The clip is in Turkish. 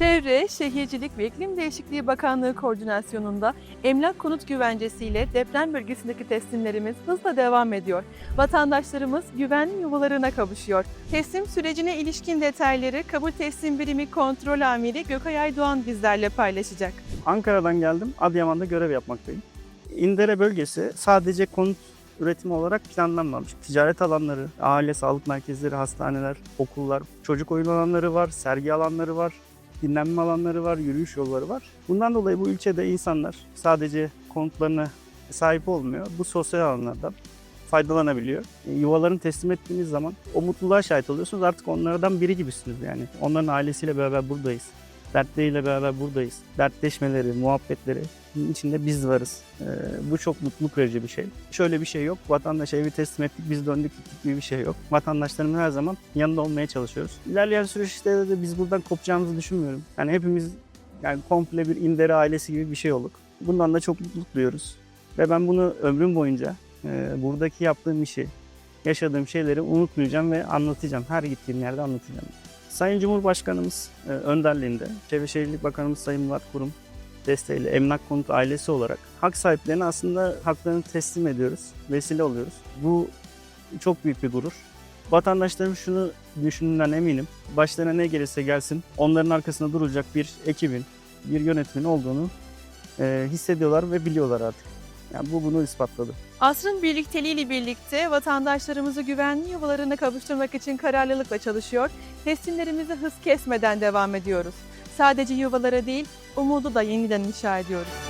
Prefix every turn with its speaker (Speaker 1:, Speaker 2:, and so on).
Speaker 1: Çevre, Şehircilik ve İklim Değişikliği Bakanlığı koordinasyonunda emlak konut güvencesiyle deprem bölgesindeki teslimlerimiz hızla devam ediyor. Vatandaşlarımız güvenli yuvalarına kavuşuyor. Teslim sürecine ilişkin detayları Kabul Teslim Birimi Kontrol Amiri Gökay Aydoğan bizlerle paylaşacak.
Speaker 2: Ankara'dan geldim. Adıyaman'da görev yapmaktayım. İndere bölgesi sadece konut üretimi olarak planlanmamış. Ticaret alanları, aile sağlık merkezleri, hastaneler, okullar, çocuk oyun alanları var, sergi alanları var, dinlenme alanları var, yürüyüş yolları var. Bundan dolayı bu ilçede insanlar sadece konutlarına sahip olmuyor. Bu sosyal alanlardan faydalanabiliyor. E, Yuvalarını teslim ettiğiniz zaman o mutluluğa şahit oluyorsunuz. Artık onlardan biri gibisiniz yani. Onların ailesiyle beraber buradayız. Dertleriyle beraber buradayız. Dertleşmeleri, muhabbetleri içinde biz varız. Ee, bu çok mutluluk verici bir şey. Şöyle bir şey yok. Vatandaşa evi teslim ettik, biz döndük gittik gibi bir şey yok. Vatandaşlarımın her zaman yanında olmaya çalışıyoruz. İlerleyen süreçte de biz buradan kopacağımızı düşünmüyorum. Yani hepimiz yani komple bir İndere ailesi gibi bir şey olduk. Bundan da çok mutluluk duyuyoruz. Ve ben bunu ömrüm boyunca e, buradaki yaptığım işi, yaşadığım şeyleri unutmayacağım ve anlatacağım. Her gittiğim yerde anlatacağım. Sayın Cumhurbaşkanımız e, önderliğinde, Çevre Şehircilik Bakanımız Sayın Murat Kurum desteğiyle Emlak Konut ailesi olarak hak sahiplerine aslında haklarını teslim ediyoruz, vesile oluyoruz. Bu çok büyük bir gurur. Vatandaşlarım şunu düşündüğünden eminim. Başlarına ne gelirse gelsin onların arkasında duracak bir ekibin, bir yönetimin olduğunu e, hissediyorlar ve biliyorlar artık. Yani bu bunu ispatladı.
Speaker 1: Asrın birlikteliğiyle birlikte vatandaşlarımızı güvenli yuvalarına kavuşturmak için kararlılıkla çalışıyor. Teslimlerimizi hız kesmeden devam ediyoruz. Sadece yuvalara değil, umudu da yeniden inşa ediyoruz.